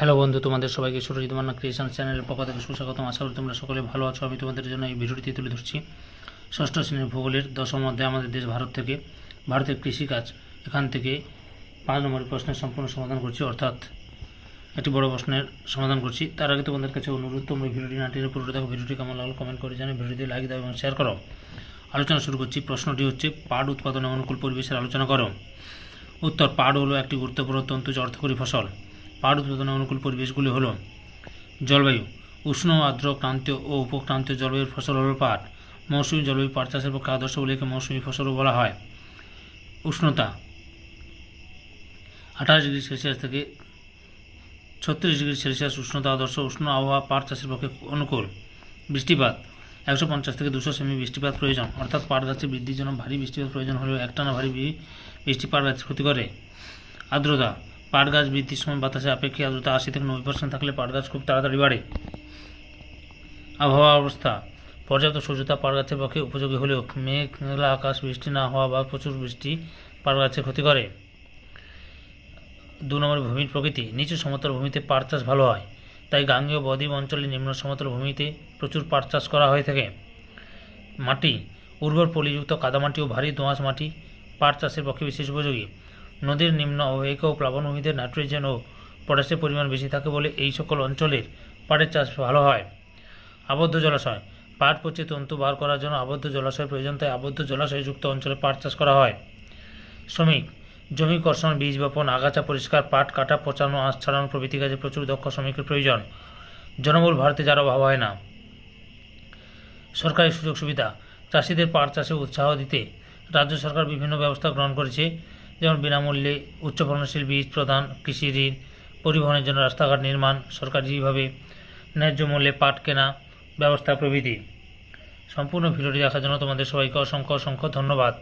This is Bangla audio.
হ্যালো বন্ধু, তোমাদের সবাইকে সুরজিৎ মান্না ক্রিয়েশন চ্যানেলের পক্ষ থেকে সুস্বাগতম। আশা করি তোমরা সকলে ভালো আছো। আমি তোমাদের জন্য এই ভিডিওটি তুলে ধরছি। ষষ্ঠ শ্রেণির ভূগোলের দশম অধ্যায়, আমাদের দেশ ভারত থেকে, ভারতের কৃষিকাজ। এখান থেকে পাঁচ নম্বর প্রশ্নের সম্পূর্ণ সমাধান করছি, অর্থাৎ একটি বড় প্রশ্নের সমাধান করছি। তার আগে তোমাদের কাছে অনুরোধ, তোমরা ভিডিওটি না টেনে পুরোটা দেখো। ভিডিওটি কেমন লাগল কমেন্ট করে জানো ভিডিওটি লাইক দাও এবং শেয়ার করো। আলোচনা শুরু করছি। প্রশ্নটি হচ্ছে, পাট উৎপাদনে অনুকূল পরিবেশের আলোচনা করো। উত্তর, পাট হলো একটি গুরুত্বপূর্ণ তন্তুজ অর্থকরী ফসল। পাট উৎপাদনে অনুকূল পরিবেশগুলি হলো জলবায়ু, উষ্ণ, আর্দ্র, ক্রান্তীয় ও উপক্রান্তীয় জলবায়ুর ফসল হলো পাট। মৌসুমী জলবায়ু পাট চাষের পক্ষে আদর্শ বলে একে মৌসুমী ফসলও বলা হয়। উষ্ণতা, আঠাশ ডিগ্রি সেলসিয়াস থেকে ছত্রিশ ডিগ্রি সেলসিয়াস উষ্ণতা আদর্শ উষ্ণ আবহাওয়া পাট চাষের পক্ষে অনুকূল। বৃষ্টিপাত, একশো পঞ্চাশ থেকে দুশো সেমি বৃষ্টিপাত প্রয়োজন। অর্থাৎ পাট গাছের বৃদ্ধির জন্য ভারী বৃষ্টিপাত প্রয়োজন হলেও একটানা ভারী বৃষ্টি পাট গাছের ক্ষতি করে। আর্দ্রতা পাট গাছ বৃদ্ধির সময় বাতাসে আপেক্ষিক আর্দ্রতা আশি থেকে নব্বই পার্সেন্ট থাকলে পাট গাছ খুব তাড়াতাড়ি বাড়ে। আবহাওয়া অবস্থা, পর্যাপ্ত সূর্যতা পাট গাছের পক্ষে উপযোগী হলেও মেঘলা আকাশ, বৃষ্টি না হওয়া বা প্রচুর বৃষ্টি পাট গাছের ক্ষতি করে। দু নম্বর ভূমির প্রকৃতি, নিচু সমতল ভূমিতে পাট চাষ ভালো হয়, তাই গাঙ্গেয় বদ্বীপ অঞ্চলে নিম্ন সমতল ভূমিতে প্রচুর পাট চাষ করা হয়ে থাকে। মাটি, উর্বর পলিযুক্ত কাদামাটি ও ভারী দোঁয়াশ মাটি পাট চাষের পক্ষে বিশেষ উপযোগী। নদীর নিম্ন অববাহিকা ও প্লাবনভূমিতে নাইট্রোজেন ও পটাশের পরিমাণ বেশি থাকে বলে এই সকল অঞ্চলের পাটের চাষ ভালো হয়। আবদ্ধ জলাশয়। পাট পচে তন্তু বার করার জন্য আবদ্ধ জলাশয় প্রয়োজন, তাই আবদ্ধ জলাশয়যুক্ত অঞ্চলে পাট চাষ করা হয়। শ্রমিক, জমি কর্ষণ, বীজ বপন, আগাছা পরিষ্কার, পাট কাটা, পচানো, আঁশ ছাড়ানো প্রভৃতি কাজে প্রচুর দক্ষ শ্রমিকের প্রয়োজন। জনবল ভারতে যার অভাব হয় না। সরকারি সুযোগ সুবিধা। চাষিদের পাট চাষে উৎসাহ দিতে রাজ্য সরকার বিভিন্ন ব্যবস্থা গ্রহণ করেছে। যেমন বিনামূল্যে উচ্চ ফলনশীল বীজ প্রদান, কৃষি ঋণ, পরিবহনের জন্য রাস্তাঘাট নির্মাণ সরকারিভাবে ন্যায্য মূল্যে পাট কেনা, ব্যবস্থা প্রভৃতি। সম্পূর্ণ ভিডিওটি দেখার জন্য তোমাদের সবাইকে অসংখ্য অসংখ্য ধন্যবাদ।